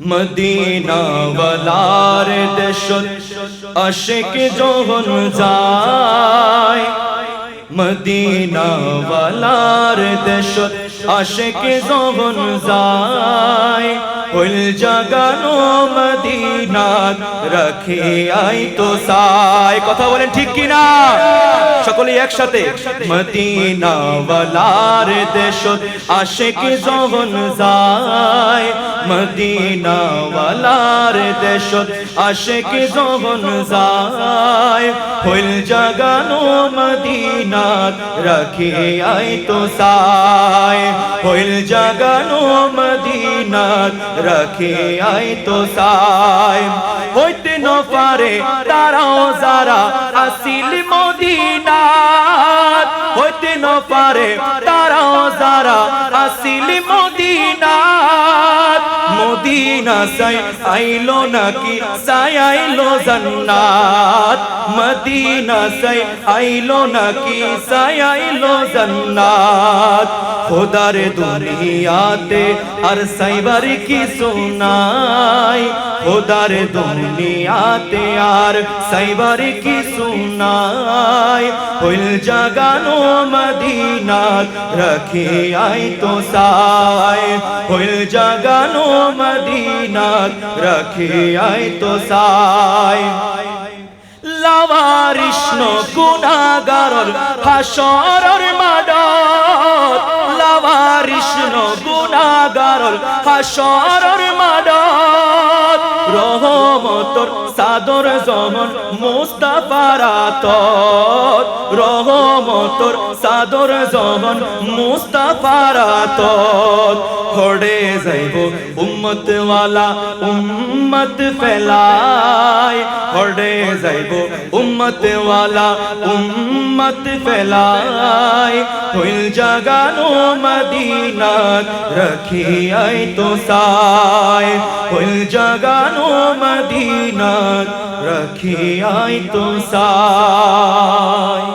Medina ওয়ালার দেশত আশিক যখন যায়। মদিনা ওয়ালার দেশত আশিক যখন যায়। ফুল জাগানো মদিনাত রাখে আই তো সাই। কথা বলেন ঠিক কি না সকলে একসাথে। মদিনা ওয়ালার দেশত আশিক যখন যায়। মদিনা ওয়ালার দেশত আশিক যখন যায়। ফুল জাগানো মদিনাত রাখে আই তো সাই। ফুল জাগানো মদিনাত রাখে আই তো সাই হইতে ন পারে তারাও যারা আসিল মদিনা হইতে ন পারে তারাও যারা আসিল মদিনা সাই আইলো নাকি সাই আইলো জান্নাত মদিনা সাই আইলো নাকি সাই আইলো জান্নাত খোদার দুনিয়াতে আর সাইবার কি সুনাই খোদার দুনিয়াতে আর সাইবার কি সুনাই? হইল জাগানো মদিনাত রাখে আই তো সাই। হইল জাগানো মদিনাত রাখে আই তো সাই। লাভারিষ্ণ গুণাগারর হাসরর মাডত লাভারিষ্ণ গুণাগারর হাসরর মাডত রহমতর সাদর জমন মুস্তাফারাত রহমতর সাদর জমন মুস্তাফারাত হড়ে যাইব উম্মত ওয়ালা উম্মত ফেলায়। হড়ে যাইব উম্মত ওয়ালা উম্মত ফেলায়। হইল জাগানো মদিনাত রাখি আই তো সায় হইল জাগানো মদিনাত রাখি আই তো সায়